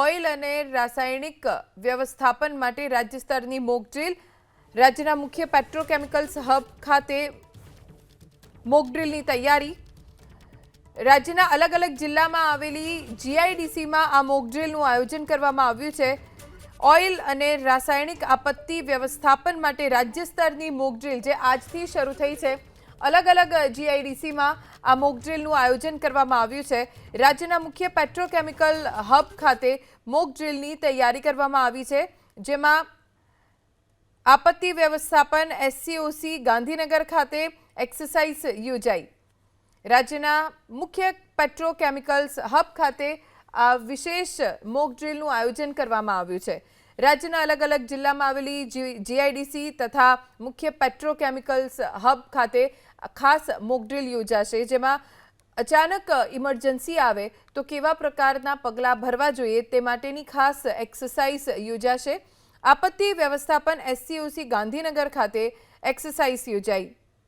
Oil અને રાસાયણિક વ્યવસ્થાપન માટે રાજ્ય સ્તરની મોકડ્રીલ રાજ્યના મુખ્ય પેટ્રોકેમિકલ્સ હબ ખાતે મોકડ્રીલની તૈયારી. રાજ્યના અલગ અલગ જિલ્લામાં આવેલી જીઆઈડીસીમાં આ મોકડ્રીલનું આયોજન કરવામાં આવ્યું છે. ઓઇલ અને રાસાયણિક આપત્તિ વ્યવસ્થાપન માટે રાજ્ય સ્તરની મોકડ્રીલ જે આજથી શરૂ થઈ છે. અલગ અલગ જીઆઈડીસીમાં આ મોકડ્રીલનું આયોજન કરવામાં આવ્યું છે. રાજ્યના મુખ્ય પેટ્રોકેમિકલ હબ ખાતે મોકડ્રીલની તૈયારી કરવામાં આવી છે, જેમાં આપત્તિ વ્યવસ્થાપન એસસીઓસી ગાંધીનગર ખાતે એક્સરસાઇઝ યોજાઈ. રાજ્યના મુખ્ય પેટ્રોકેમિકલ્સ હબ ખાતે આ વિશેષ મોકડ્રીલનું આયોજન કરવામાં આવ્યું છે. રાજ્યના અલગ અલગ જિલ્લામાં આવેલી જીઆઈડીસી તથા મુખ્ય પેટ્રોકેમિકલ્સ હબ ખાતે ખાસ મોકડ્રીલ યોજાશે, જેમાં અચાનક ઇમરજન્સી આવે તો કેવા પ્રકારના પગલાં ભરવા જોઈએ તે માટેની ખાસ એક્સરસાઇઝ યોજાશે. આપત્તિ વ્યવસ્થાપન એસસીઓસી ગાંધીનગર ખાતે એક્સરસાઇઝ યોજાઈ.